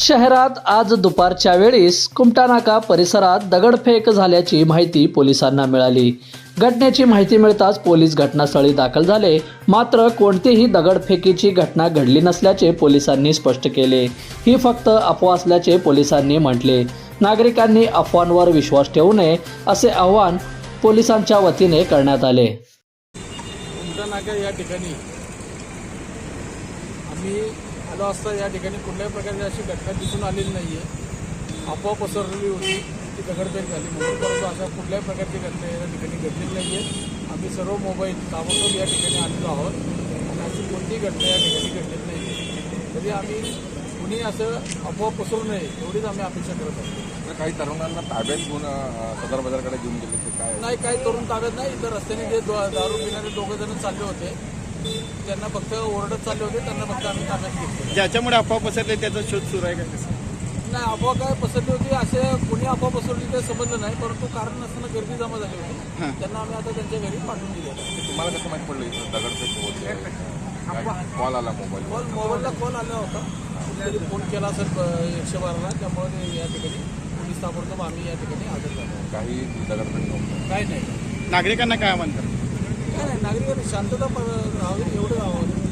शहरात आज दुपारच्या वेळीस कुमटानाका परिसरात दगडफेक झाल्याची माहिती पोलिसांना मिळाली. घटनेची माहिती मिळताच पोलीस घटनास्थळी दाखल झाले. मात्र कोणतीही दगडफेकीची घटना घडली नसल्याचे पोलिसांनी स्पष्ट केले. ही फक्त अफवा असल्याचे पोलिसांनी म्हटले. नागरिकांनी अफवांवर विश्वास ठेवू नये असे आवाहन पोलिसांच्या वतीने करण्यात आले. या ठिकाणी आम्ही आलो असता या ठिकाणी कुठल्याही प्रकारची अशी घटना दिसून आलेली नाही आहे अफवा पसरलेली होती ती दगडफेक झाली. म्हणून परंतु अशा कुठल्याही प्रकारची घटना या ठिकाणी घडलेली नाही आहे आम्ही सर्व मोबाईल ताबडतोब या ठिकाणी आलेलो आहोत. आणि अशी कोणतीही घटना या ठिकाणी घडलेली नाही आहे तरी आम्ही कुणी असं अफवा पसरू नये एवढीच आम्ही अपेक्षा करत तर काही तरुणांना ताब्यात घेऊन सदर बाजारकडे घेऊन गेले ते काय? नाही काही तरुण ताब्यात नाही. इथं रस्त्याने जे दारू पिणारे दोघं जण चालले होते. त्यांना फक्त ओरडत चालले होते त्यांना फक्त आम्ही ताब्यात घेतलं. ज्याच्यामुळे अफवा पसरले त्याचा शोध सुरू आहे का कसं? नाही अफवा काय पसरली होती असे कोणी अफवा पसरली ते समजलं नाही परंतु कारण नसताना गर्दी जमा झाली होती. त्यांना आम्ही आता त्यांच्या घरी पाठवून दिले तुम्हाला कसं माहीत पडलं इथं दगडफेक कॉल आला मोबाईल कॉल मोबाईलला कॉल आला होता. कुठेतरी फोन केला असेल एकशे बाराला त्यामुळे या ठिकाणी पोलीस ताबडतोब आम्ही या ठिकाणी हजर झालो. काही दगडफेक नव्हतं. काय नाही. नागरिकांना काय म्हणतात नाही नागरिकांनी शांतता प- एवढं